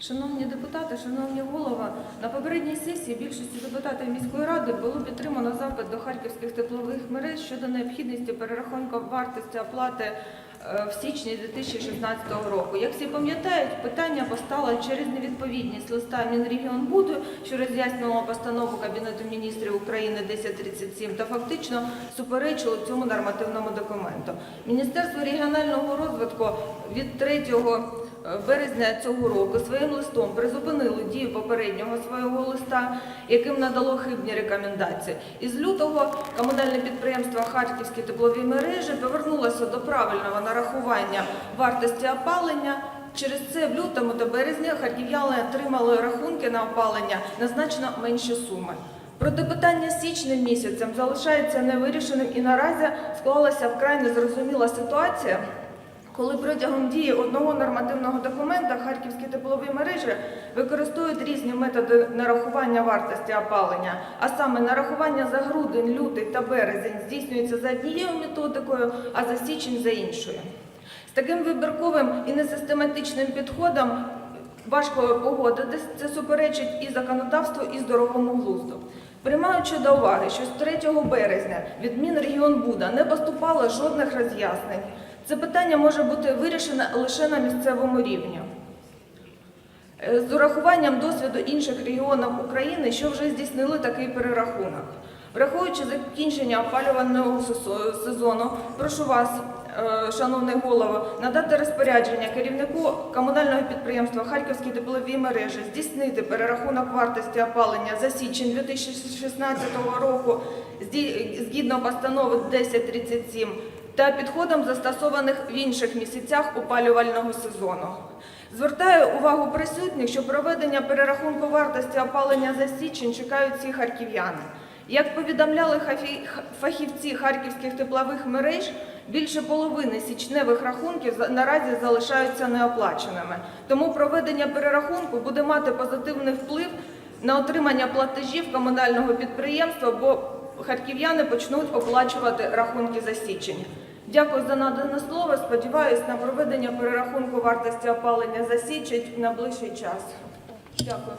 Шановні депутати, шановні голова, на попередній сесії більшості депутатів міської ради було підтримано запит до харківських теплових мереж щодо необхідності перерахунку вартості оплати е, в січні 2016 року. Як всі пам'ятають, питання постало через невідповідність листа Мінрегіонбуду, що роз'яснювало постанову Кабінету міністрів України 1037 та фактично суперечило цьому нормативному документу. Міністерство регіонального розвитку від 3 березня цього року своїм листом призупинило дію попереднього свого листа, яким надало хибні рекомендації. Із лютого комунальне підприємство Харківські теплові мережі повернулося до правильного нарахування вартості опалення. Через це в лютому та березні харків'яни отримали рахунки на опалення на значно менші суми. Проте питання з січним місяцем залишається невирішеним і наразі склалася вкрай незрозуміла ситуація, коли протягом дії одного нормативного документа харківські теплові мережі використовують різні методи нарахування вартості опалення, а саме нарахування за грудень, лютий та березень здійснюється за однією методикою, а за січень за іншою. З таким вибірковим і несистематичним підходом важко погодитись, це суперечить і законодавству, і здоровому глузду. Приймаючи до уваги, що з 3 березня від Мінрегіонбуда не поступало жодних роз'яснень, це питання може бути вирішене лише на місцевому рівні. Е, З урахуванням досвіду інших регіонів України, що вже здійснили такий перерахунок. Враховуючи закінчення опалювального сезону, прошу вас, е, шановний голово, надати розпорядження керівнику комунального підприємства Харківські теплові мережі здійснити перерахунок вартості опалення за січень 2016 року згідно постанови 1037 та підходом застосованих в інших місяцях опалювального сезону. Звертаю увагу присутніх, що проведення перерахунку вартості опалення за січень чекають всі харків'яни. Як повідомляли фахівці харківських теплових мереж, більше половини січневих рахунків наразі залишаються неоплаченими. Тому проведення перерахунку буде мати позитивний вплив на отримання платежів комунального підприємства, бо харків'яни почнуть оплачувати рахунки за січень. Дякую за надане слово. Сподіваюсь на проведення перерахунку вартості опалення за січень на ближчий час. Дякую.